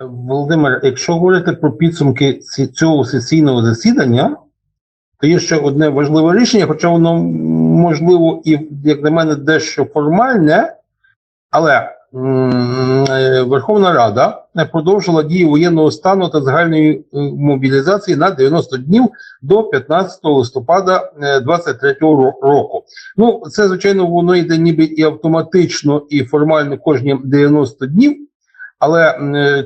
Володимир, якщо говорити про підсумки цього сесійного засідання, то є ще одне важливе рішення, хоча воно можливо і, як на мене, дещо формальне, але е, Верховна Рада е, продовжила дію воєнного стану та загальної е, мобілізації на 90 днів до 15 листопада 2023 року. Ну, це звичайно воно йде ніби і автоматично, і формально кожні 90 днів. Але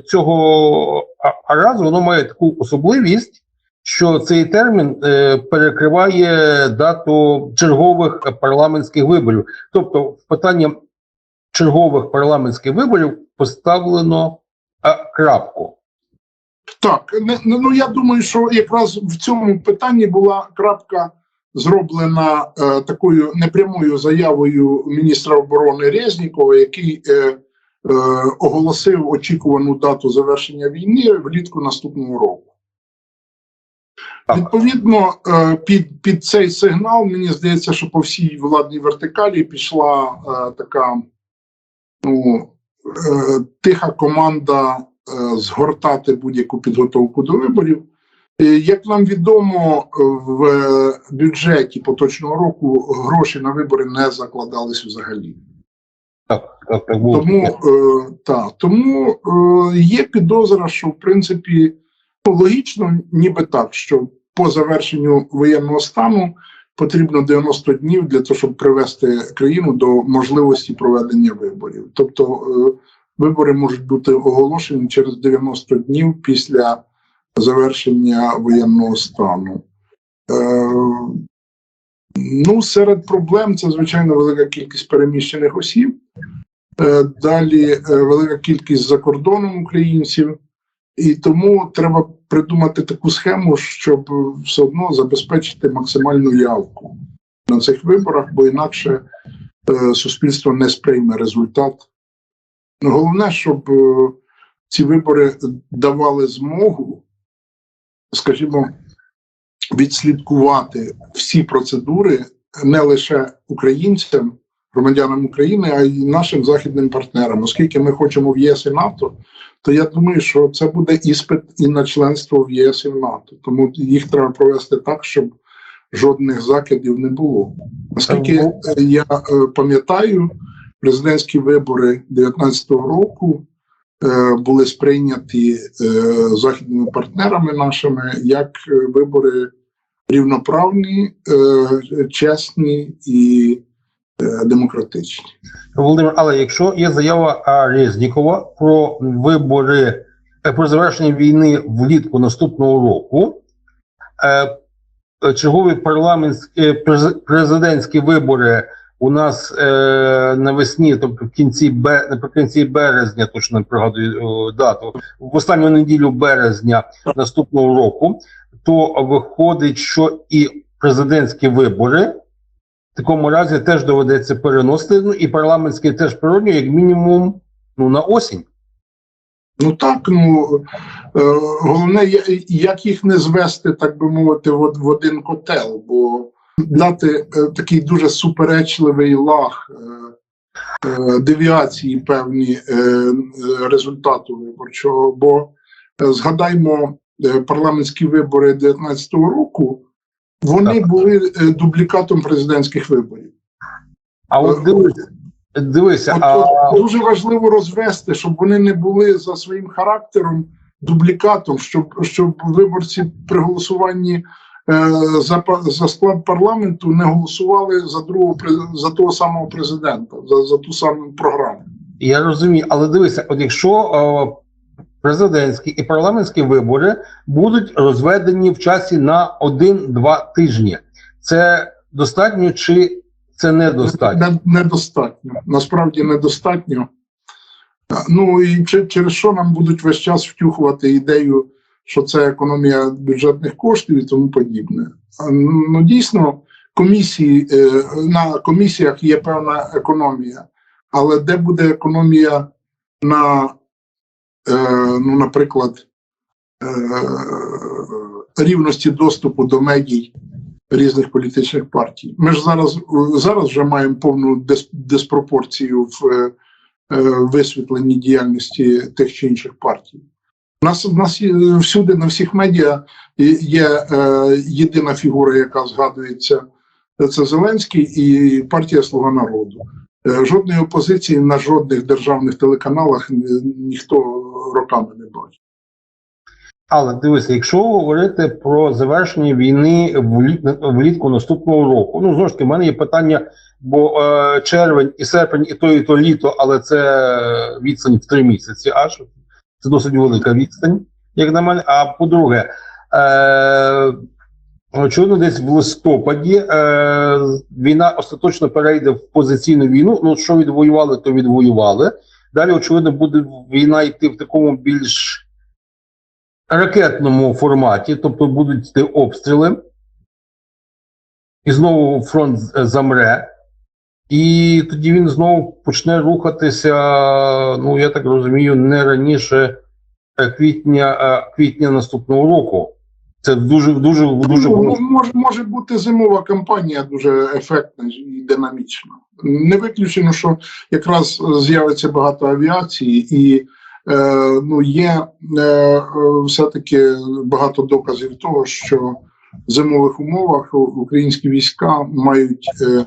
цього а- а разу воно має таку особливість, що цей термін е, перекриває дату чергових парламентських виборів. Тобто, в питання чергових парламентських виборів поставлено крапку. Так, ну я думаю, що якраз в цьому питанні була крапка зроблена е, такою непрямою заявою міністра оборони Резнікова, який е, е, оголосив очікувану дату завершення війни влітку наступного року. Так. Відповідно, е, під, під цей сигнал мені здається, що по всій владній вертикалі пішла е, така ну, е, тиха команда е, згортати будь-яку підготовку до виборів. Е, Як нам відомо, е, в бюджеті поточного року гроші на вибори не закладались взагалі. Так, так, так було. Тому, е, та, тому е, є підозра, що в принципі ну, логічно, ніби так, що по завершенню воєнного стану потрібно 90 днів для того, щоб привести країну до можливості проведення виборів.Тобто е, вибори можуть бути оголошені через 90 днів після завершення воєнного стану. Е, ну, серед проблем це звичайно велика кількість переміщених осіб. Е, Далі е, велика кількість за кордоном українців, і тому треба придумати таку схему, щоб все одно забезпечити максимальну явку на цих виборах, бо інакше е, суспільство не сприйме результат. Ну, Головне, щоб ці вибори давали змогу, скажімо, відслідкувати всі процедури не лише українцям, громадянам України, а й нашим західним партнерам. Оскільки ми хочемо в ЄС і НАТО, то я думаю, що це буде іспит і на членство в єС і в НАТО. Тому їх треба провести так, щоб жодних закидів не було. Наскільки е, я е, пам'ятаю, президентські вибори 2019 року е, були сприйняті західними партнерами нашими як вибори рівноправні, е, чесні і е, демократичні. Володимир, але якщо є заява Резнікова про вибори е, про завершення війни влітку наступного року, е, е, чергові парламентські е, президентські вибори у нас е, навесні, тобто в кінці бе, наприкінці березня, точно не пригадую о, дату, в останню неділю березня наступного року, то виходить, що і президентські вибори в такому разі теж доведеться переносити. Ну і парламентський теж природньо, як мінімум, ну на осінь. Ну так, ну е, головне, як їх не звести, так би мовити, в, в один котел, бо дати е, такий дуже суперечливий лаг е, е, девіації певні е, е, результату виборчого. Бо е, згадаймо парламентські вибори 2019 року, вони Так. були е, дублікатом президентських виборів. А от дивися, дивися, От, а, от дуже важливо розвести, щоб вони не були за своїм характером дублікатом, щоб, щоб виборці при голосуванні е, за, за склад парламенту не голосували за другого за того самого президента, за, за ту саму програму. я розумію, але дивися, от якщо е, президентські і парламентські вибори будуть розведені в часі на один-два тижні, це достатньо чи це недостатньо? Недостатньо. Насправді недостатньо. Ну і через що нам будуть весь час втюхувати ідею, що це економія бюджетних коштів і тому подібне. Ну дійсно, комісії е, на комісіях є певна економія, але де буде економія на, ну, наприклад, е, рівності доступу до медій різних політичних партій. Ми ж зараз зараз вже маємо повну диспропорцію в е, е, висвітленні діяльності тих чи інших партій. У нас, у нас всюди на всіх медіа є е, єдина фігура, яка згадується. Це Зеленський і партія Слуга народу. Е, Жодної опозиції на жодних державних телеканалах ні- ніхто роками не бачить. Але дивися, якщо говорити про завершення війни вліт- влітку наступного року, ну знову ж таки, в мене є питання, бо е, червень і серпень, і то, і то літо, але це відстань в три місяці. Аж це досить велика відстань, як на мене. А по-друге, е, очевидно, десь в листопаді е, війна остаточно перейде в позиційну війну. Ну, що відвоювали, то відвоювали. Далі, очевидно, буде війна йти в такому більш ракетному форматі, тобто будуть йти обстріли, і знову фронт замре, і тоді він знову почне рухатися, ну я так розумію, не раніше е, квітня, е, квітня наступного року. Це дуже дуже дуже Ну, може, може бути зимова кампанія дуже ефектна і динамічна. Не виключено, що якраз з'явиться багато авіації, і е, ну, є е, е, все-таки багато доказів того, що в зимових умовах українські війська мають е,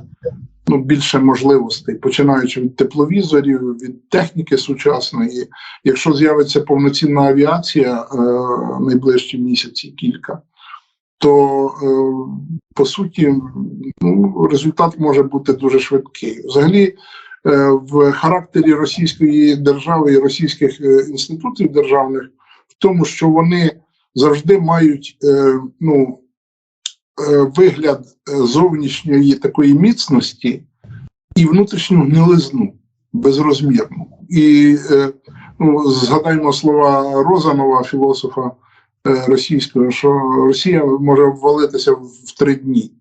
ну, більше можливостей, починаючи від тепловізорів, від техніки сучасної. Якщо з'явиться повноцінна авіація е, найближчі місяці кілька, то е, по суті ну, результат може бути дуже швидкий. Взагалі, е, в характері Російської держави і російських е, інститутів державних в тому, що вони завжди мають е, ну, вигляд е, зовнішньої такої міцності і внутрішню гнилизну безрозмірну. І е, ну, згадаймо слова Розанова, філософа е, російського, що Росія може обвалитися в три дні.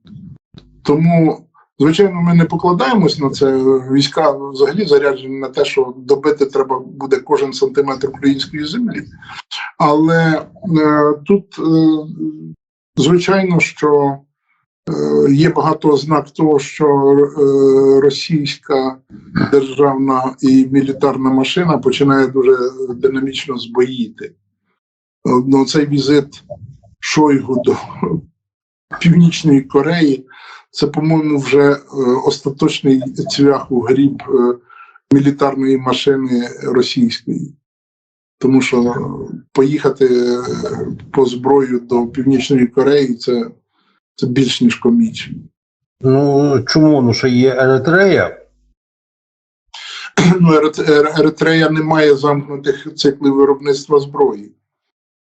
Тому, звичайно, ми не покладаємось на це. Війська взагалі заряджені на те, що добити треба буде кожен сантиметр української землі. Але е, тут, е, звичайно, що е, є багато ознак того, що е, російська державна і мілітарна машина починає дуже динамічно збоїти. Ну, цей візит Шойгу до Північної Кореї це, по-моєму, вже е, остаточний цвях у гріб мілітарної машини російської. Тому що поїхати по зброю до Північної Кореї це, це більш ніж комічно. Ну чому? Ну що є Еретрея? Ну, Еритрея не має замкнутих циклів виробництва зброї.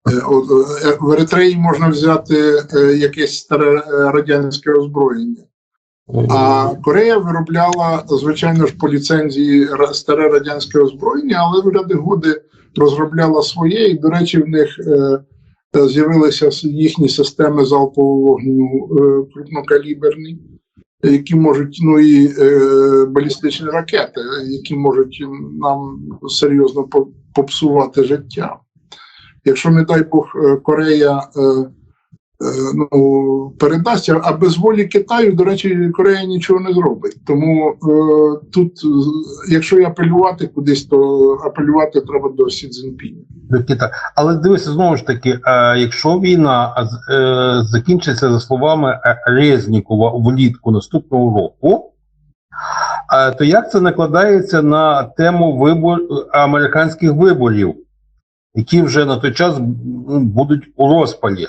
Е, е, В Еритреї можна взяти е, якесь старе радянське озброєння. А Корея виробляла, звичайно ж, по ліцензії старе радянське озброєння, але в ряди годи розробляла своє, і, до речі, в них е, з'явилися їхні системи залпового вогню е, крупнокаліберні, які можуть, ну і е, балістичні ракети, які можуть нам серйозно попсувати життя. Якщо, не дай Бог, е, Корея е, ну, передасть, а без волі Китаю, до речі, Корея нічого не зробить. Тому е, тут, е, якщо і апелювати кудись, то апелювати треба до Сі Цзіньпіня. Китаю. Але дивися, знову ж таки, е, якщо війна е, закінчиться за словами е, Резнікова влітку наступного року, е, то як це накладається на тему вибор американських виборів, які вже на той час будуть у розпалі?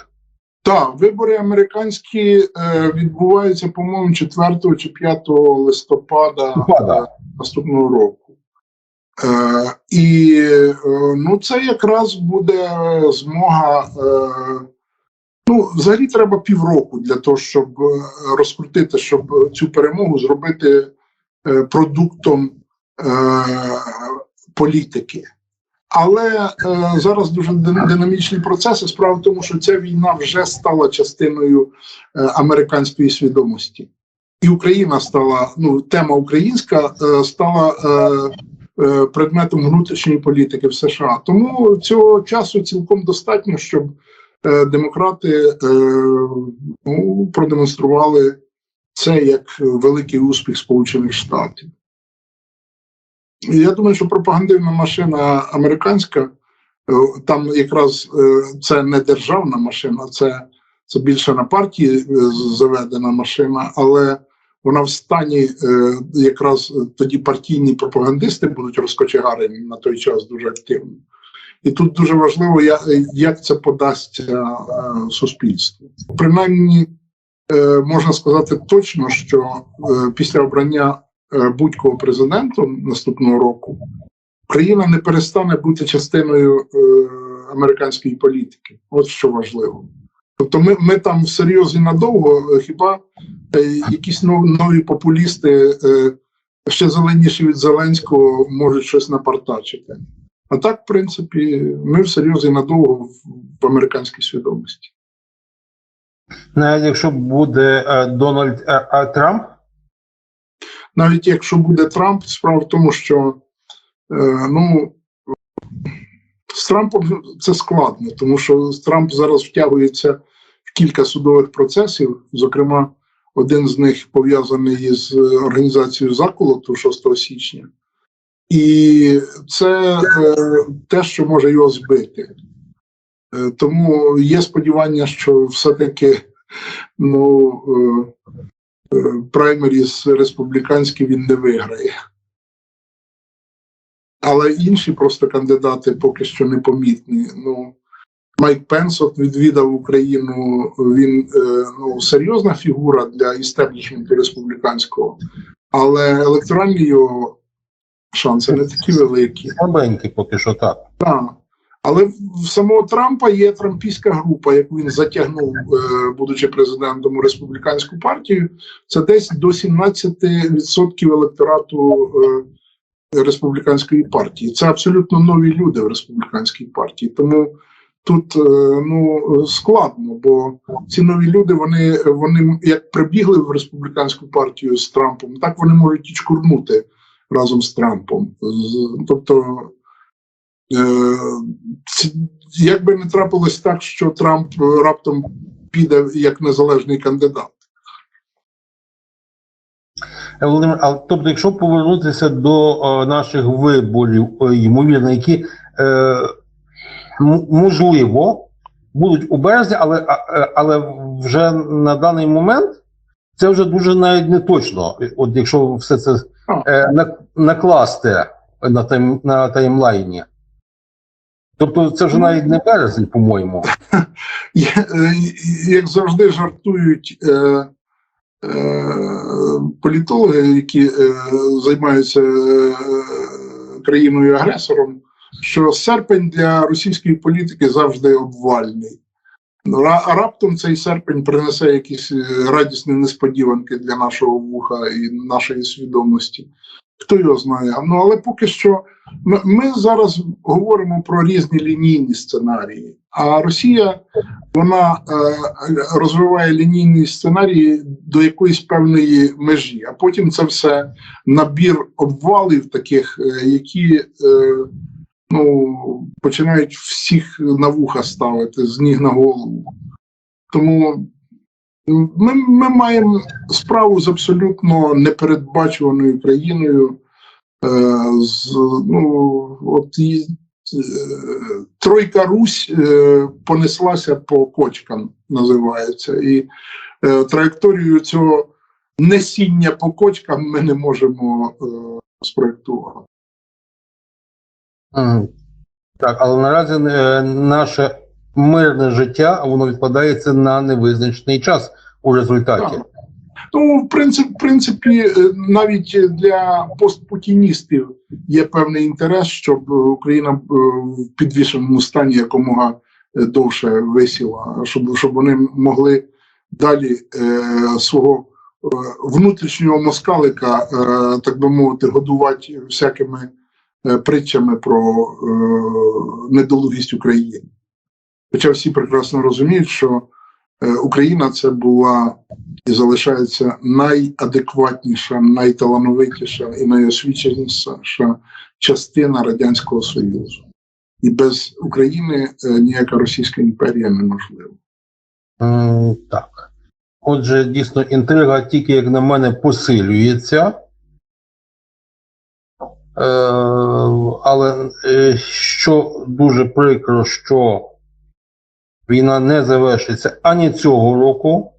Так, вибори американські е, відбуваються, по-моєму, 4 чи 5 листопада, Листопада. е, наступного року. Е, і е, ну, це якраз буде змога. Е, ну, взагалі треба півроку для того, щоб е, розкрутити, щоб цю перемогу зробити е, продуктом е, політики. Але е, зараз дуже динамічні процеси. Справа в тому, що ця війна вже стала частиною е, американської свідомості, і Україна стала ну тема українська е, стала е, е, предметом внутрішньої політики в США. Тому цього часу цілком достатньо, щоб е, демократи е, ну, продемонстрували це як великий успіх Сполучених Штатів. Я думаю, що пропагандивна машина американська Е, Там якраз е, це не державна машина, це, це більше на партії е, заведена машина, але вона в стані якраз тоді партійні пропагандисти будуть розкочегарені на той час дуже активно. І тут дуже важливо, як, це подасться суспільству. Принаймні, можна сказати точно, що після обрання будь-кого президентом наступного року Україна не перестане бути частиною е, американської політики. От що важливо. Тобто, ми, ми там серйозні надовго, е, хіба е, якісь нов- нові популісти, е, ще зеленіші від Зеленського, можуть щось напартачити. А так, в принципі, ми всерйозі надовго в, в американській свідомості. Навіть якщо буде е, Дональд е, е, Трамп, Навіть якщо буде Трамп, справа в тому, що е, ну, з Трампом це складно, тому що Трамп зараз втягується в кілька судових процесів. Зокрема, один з них пов'язаний із організацією заколоту 6 січня. І це е, те, що може його збити. Е, тому є сподівання, що все-таки ну, е, праймеріс республіканські він не виграє. Але інші просто кандидати поки що непомітні. Ну, Майк Пенс от відвідав Україну. Він е, ну, серйозна фігура для істеблішменту республіканського, але електоральні його шанси не такі великі. слабенький поки що так. Так. Але в самого Трампа є трампійська група, яку він затягнув, е, будучи президентом у республіканську партію. Це десь до 17% електорату е, республіканської партії. Це абсолютно нові люди в республіканській партії. Тому тут е, ну складно, бо ці нові люди вони, вони як прибігли в республіканську партію з Трампом, так вони можуть і чкурнути разом з Трампом. Тобто. Е, ці- Як би не трапилось так, що Трамп е, раптом піде як незалежний кандидат. Е, Володимир, а тобто, якщо повернутися до е, наших виборів, ймовірно, які е, можливо будуть у березні, але, але вже на даний момент це вже дуже навіть не точно. От якщо все це е, накласти на, тайм, на таймлайні. Тобто це вже навіть не березень, по-моєму. Е, Як завжди жартують е, е, політологи, які е, займаються е, країною агресором, що серпень для російської політики завжди обвальний. А раптом цей серпень принесе якісь е, радісні несподіванки для нашого вуха і нашої свідомості. Хто його знає? Ну але поки що ми, зараз говоримо про різні лінійні сценарії. А Росія вона е, розвиває лінійні сценарії до якоїсь певної межі, а потім це все набір обвалів, таких, е, які е, ну, починають всіх на вуха ставити з ніг на голову. Тому ми, ми маємо справу з абсолютно непередбачуваною країною. Е, з, ну, от і, е, Тройка Русь е, понеслася по кочкам, називається. І траєкторію цього несіння по кочкам ми не можемо спроєктувати. Так, але наразі наше мирне життя а воно відкладається на невизначений час у результаті. Ну, в принципі, в принципі, е, навіть для постпутіністів є певний інтерес, щоб е, Україна е, в підвішеному стані якомога довше висіла, щоб, щоб вони могли далі е, свого внутрішнього москалика, так би мовити, годувати всякими притчами про недолугість України. Хоча всі прекрасно розуміють, що е, Україна це була і залишається найадекватніша, найталановитіша і найосвіченіша частина Радянського Союзу. І без України е, ніяка Російська імперія неможлива. М, Так. Отже, дійсно, інтрига тільки, як на мене, посилюється. Е, але е, що дуже прикро, що війна не завершиться ані цього року,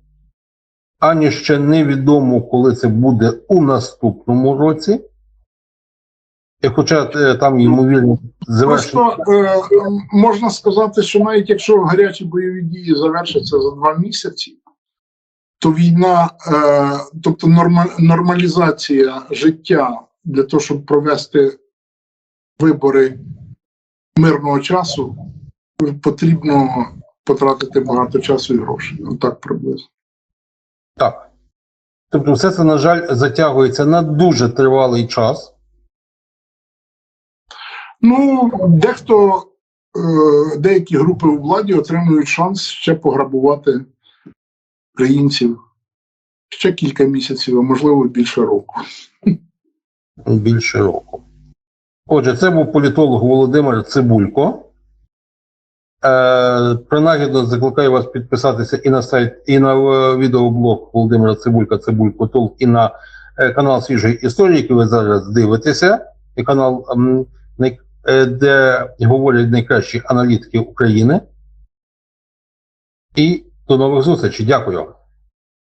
ані ще невідомо, коли це буде у наступному році. І хоча е, там ймовірно завершення. Просто е, можна сказати, що навіть якщо гарячі бойові дії завершаться за два місяці, то війна, е, тобто норма, нормалізація життя для того, щоб провести вибори мирного часу, потрібно потратити багато часу і грошей. Отак приблизно. Так. Тобто, все це, на жаль, затягується на дуже тривалий час. Ну, дехто, е, деякі групи у владі отримують шанс ще пограбувати українців ще кілька місяців, а можливо більше року. більше року. Отже, це був політолог Володимир Цибулько. Е, принагідно закликаю вас підписатися і на сайт, і на е, відеоблог Володимира Цибулька, Цибулько Толк, і на е, канал свіжої історії, який ви зараз дивитеся, і канал, е, де говорять найкращі аналітики України. І до нових зустрічей. Дякую.